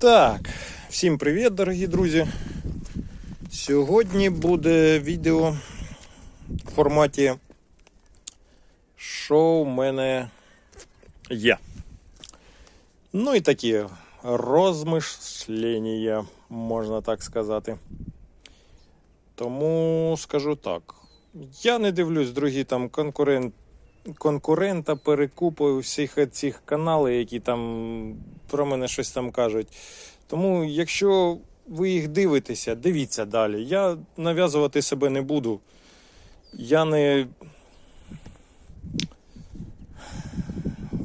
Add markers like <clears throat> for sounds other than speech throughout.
Так, всім привіт, дорогі друзі. Сьогодні буде відео в форматі, що в мене є. Ну і такі розмишлення, можна так сказати. Тому скажу так. Я не дивлюсь другі там конкурент, конкурента, перекупи всіх цих каналів, які там про мене щось там кажуть. Тому, якщо ви їх дивитеся, дивіться далі. Я нав'язувати себе не буду. Я не.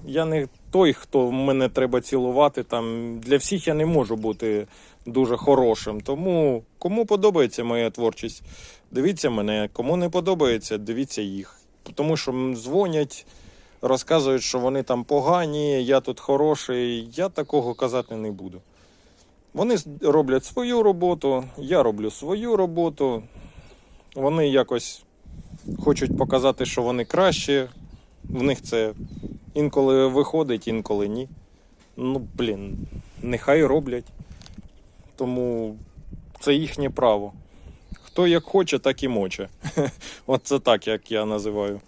Я не той, хто мене треба цілувати. Там для всіх я не можу бути дуже хорошим. Тому кому подобається моя творчість, дивіться мене. Кому не подобається, дивіться їх. Тому що дзвонять, розказують, що вони там погані, я тут хороший. Я такого казати не буду. Вони роблять свою роботу, я роблю свою роботу. Вони якось хочуть показати, що вони кращі. В них це інколи виходить, інколи ні. Ну, блін, нехай роблять. Тому це їхнє право. Хто як хоче, так і моче. <laughs> Оце так, як я називаю.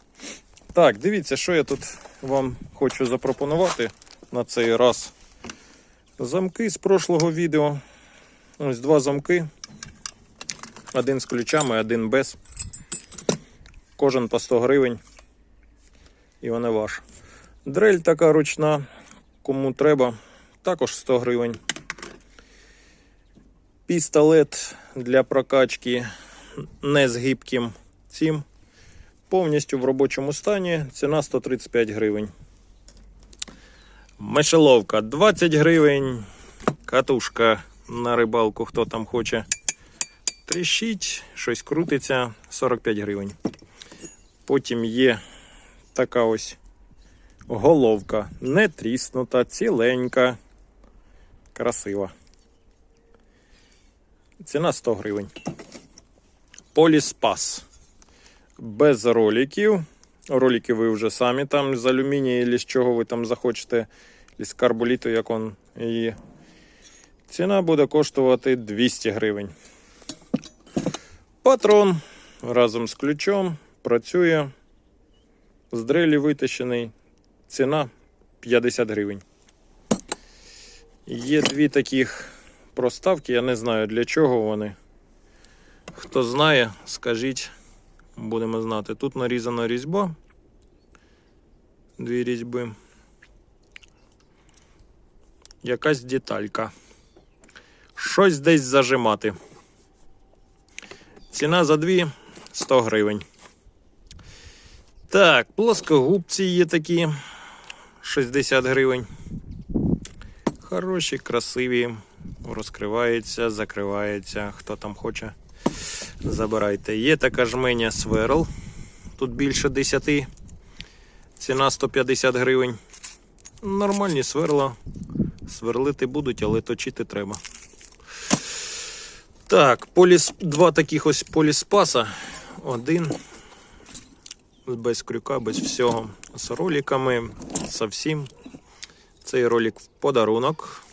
Так, дивіться, що я тут вам хочу запропонувати на цей раз. Замки з прошлого відео. Ось два замки. Один з ключами, один без. Кожен по 100 гривень. І вони ваш. Дрель така ручна, кому треба, також 100 гривень. Пістолет для прокачки не з гибким цим. Повністю в робочому стані. Ціна 135 гривень. Мишеловка 20 гривень. Катушка на рибалку, хто там хоче. Тріщить, щось крутиться 45 гривень. Потім є така ось головка. Не тріснута, ціленька, красива. Ціна 100 гривень. Поліспас. Без роликів. Ролики ви вже самі там з алюмінія, або з чого ви там захочете, з карболіту, як он і. Ціна буде коштувати 200 гривень. Патрон разом з ключом працює. З дрелі витащений. Ціна 50 гривень. Є дві таких проставки, я не знаю для чого вони. Хто знає, скажіть, будемо знати. Тут нарізана різьба. Дві різьби. Якась деталька. Щось десь зажимати. Ціна за дві 100 гривень. Так, плоскогубці є такі 60 гривень. Хороші, красиві. Розкривається, закривається. Хто там хоче, забирайте. Є така жменя сверл. Тут більше 10. Ціна 150 гривень. Нормальні сверла. Сверлити будуть, але точити треба. Так, поліс... два таких ось поліспаса. Один без крюка, без всього. З роликами, со всім. Цей ролик в подарунок.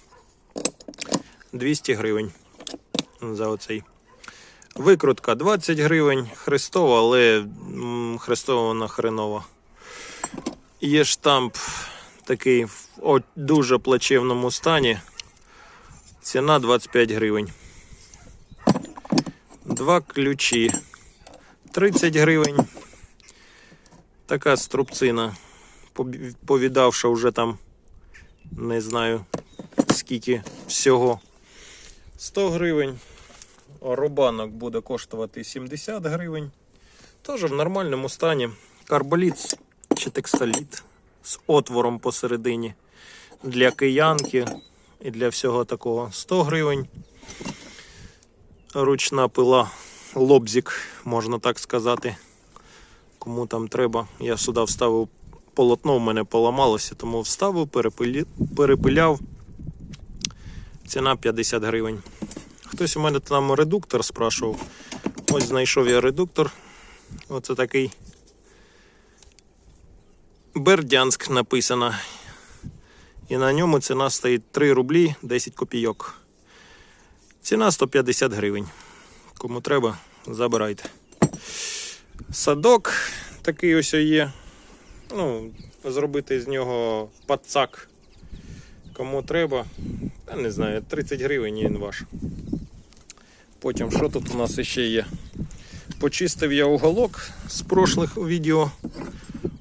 200 гривень за оцей. Викрутка 20 гривень. Хрестова, але хрестова вона хренова. Є штамп такий в дуже плачевному стані. Ціна 25 гривень. Два ключі 30 гривень. Така струбцина, повідавши вже там, не знаю скільки всього. 100 гривень. Рубанок буде коштувати 70 гривень. Теж в нормальному стані. Карболіт чи текстоліт з отвором посередині. Для киянки і для всього такого 100 гривень. Ручна пила, лобзик, можна так сказати. Кому там треба. Я сюди вставив полотно, в мене поламалося, тому вставив, перепиляв. Ціна 50 гривень. Хтось у мене там редуктор спрашував. Ось знайшов я редуктор. Оце такий. Бердянськ написано. і на ньому ціна стоїть 3 рублі 10 копійок. Ціна 150 гривень. Кому треба, забирайте. Садок такий ось є. Ну, зробити з нього пацак. Кому треба, я не знаю, 30 гривень він ваш. Потім, що тут у нас ще є? Почистив я уголок з прошлих відео.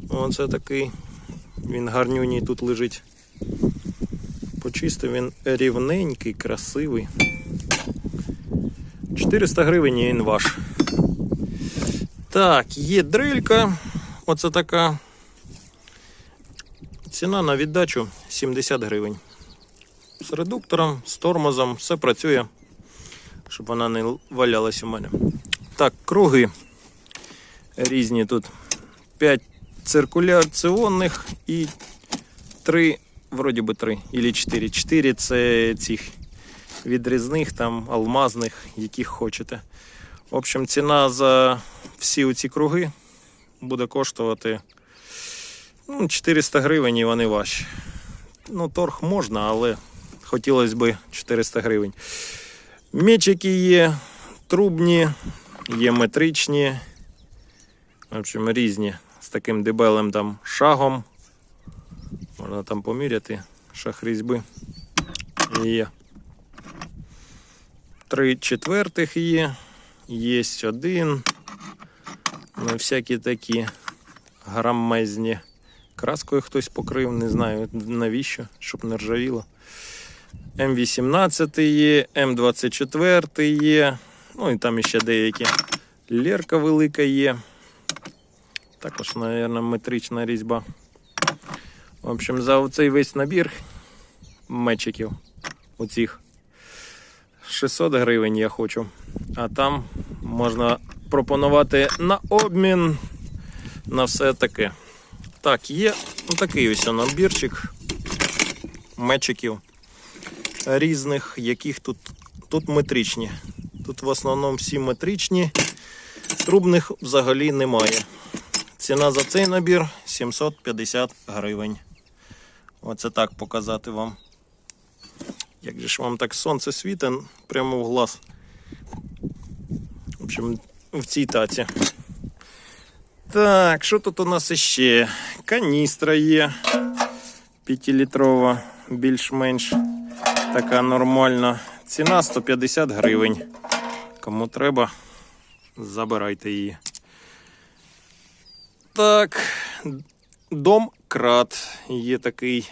Оце такий. Він гарнюній тут лежить. Почистив він рівненький, красивий. 400 гривень і він ваш. Так, є дрелька. Оце така. Ціна на віддачу 70 гривень. З редуктором, з тормозом, все працює, щоб вона не валялась у мене. Так, круги різні тут. 5 циркуляційних і 3, вроді би 3, або 4. 4 це цих відрізних, там, алмазних, яких хочете. В общем, ціна за всі ці круги буде коштувати ну, 400 гривень і вони ваші. Ну, торг можна, але хотілося б 400 гривень. Мечики є, трубні, є метричні. В общем, різні. З таким дебелим там шагом. Можна там поміряти шаг різьби. Є. Три четвертих є. Є один. Ну, всякі такі грамезні. Краскою хтось покрив, не знаю навіщо, щоб не ржавіло. М18 є, М24 є. Ну і там ще деякі. Лерка велика є. Також, мабуть, метрична різьба. В общем, за цей весь набір мечиків оцих 600 гривень я хочу. А там можна пропонувати на обмін на все таке. Так, є такий ось набірчик мечиків різних, яких тут, тут метричні. Тут в основному всі метричні, трубних взагалі немає. Ціна за цей набір 750 гривень. Оце так показати вам. Як же ж вам так сонце світить прямо в глаз. В общем, в цій таці. Так, що тут у нас іще? Каністра є 5-літрова, більш-менш така нормальна. Ціна 150 гривень. Кому треба, забирайте її. Так, дом крат є такий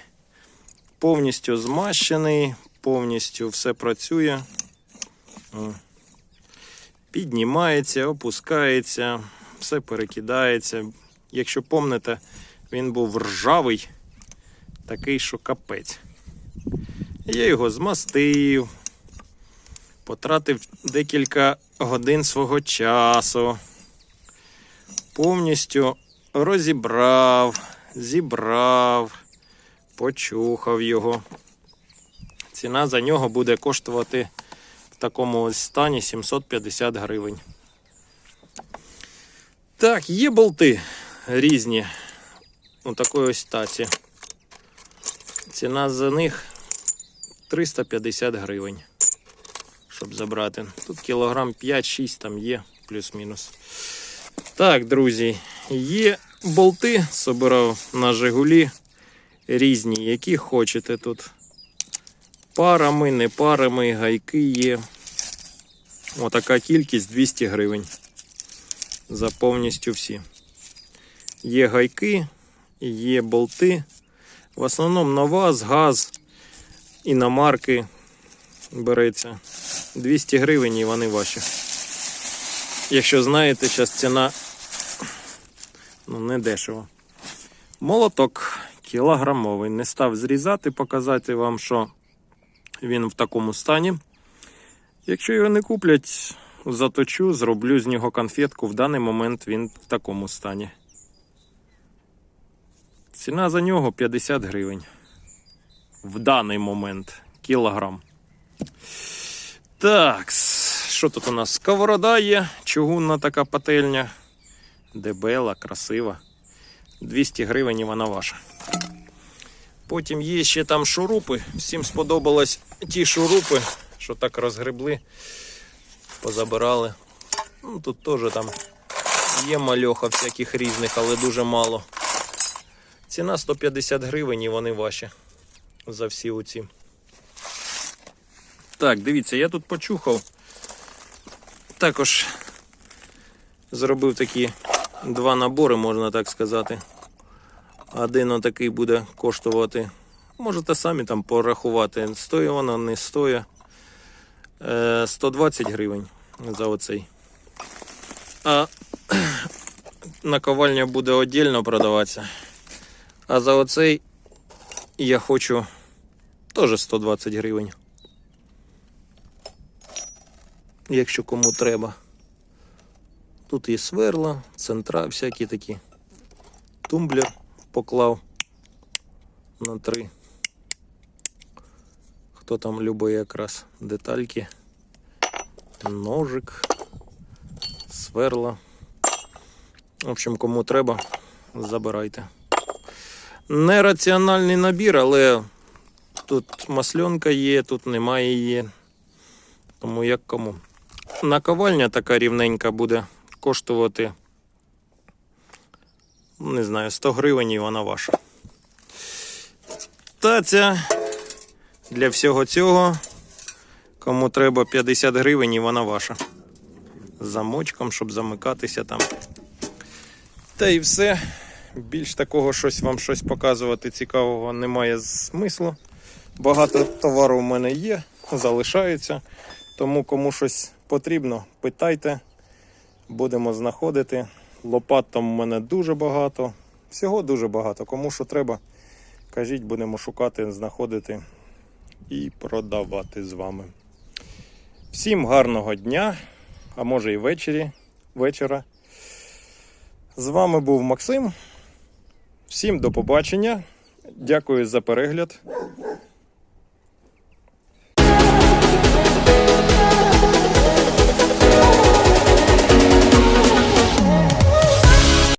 повністю змащений, повністю все працює. Піднімається, опускається, все перекидається. Якщо помните, він був ржавий, такий, що капець. Я його змастив, потратив декілька годин свого часу, повністю розібрав, зібрав, почухав його. Ціна за нього буде коштувати в такому ось стані 750 гривень. Так, є болти різні у такої ось таці. Ціна за них 350 гривень, щоб забрати. Тут кілограм 5-6 там є, плюс-мінус. Так, друзі, є болти, собирав на Жигулі різні, які хочете тут. Парами, не парами, гайки є. Отака кількість 200 гривень. За повністю всі. Є гайки, є болти. В основному Новаз, газ, іномарки береться. 200 гривень і вони ваші. Якщо знаєте, зараз ціна ну, не дешево. Молоток кілограмовий. Не став зрізати, показати вам, що він в такому стані. Якщо його не куплять, заточу, зроблю з нього конфетку. В даний момент він в такому стані. Ціна за нього 50 гривень. В даний момент кілограм. Так, що тут у нас? Сковорода є, чугунна така пательня. Дебела, красива. 200 гривень і вона ваша. Потім є ще там шурупи. Всім сподобались ті шурупи, що так розгребли, позабирали. Ну, тут теж там є мальоха всяких різних, але дуже мало. Ціна 150 гривень і вони ваші за всі оці. Так, дивіться, я тут почухав. Також зробив такі два набори, можна так сказати. Один отакий буде коштувати. Можете самі там порахувати, стоїть воно, не стоїть. Е, 120 гривень за оцей. А <clears throat> наковальня буде віддільно продаватися. А за оцей я хочу теж 120 гривень. Якщо кому треба. Тут є сверла, центра, всякі такі. Тумблер поклав на три. Хто там любить якраз детальки. Ножик, сверла. В общем, кому треба, забирайте. Нераціональний набір, але тут масленка є, тут немає її. Тому як кому. Наковальня така рівненька буде коштувати, не знаю, 100 гривень і вона ваша. Та ця для всього цього, кому треба 50 гривень і вона ваша. З замочком, щоб замикатися там. Та і все. Більш такого щось вам щось показувати цікавого немає смислу. Багато товару в мене є, залишається. Тому кому щось потрібно, питайте, будемо знаходити. Лопат там в мене дуже багато. Всього дуже багато. Кому що треба, кажіть, будемо шукати, знаходити і продавати з вами. Всім гарного дня, а може і ввечері, вечора. З вами був Максим. Всім до побачення. Дякую за перегляд.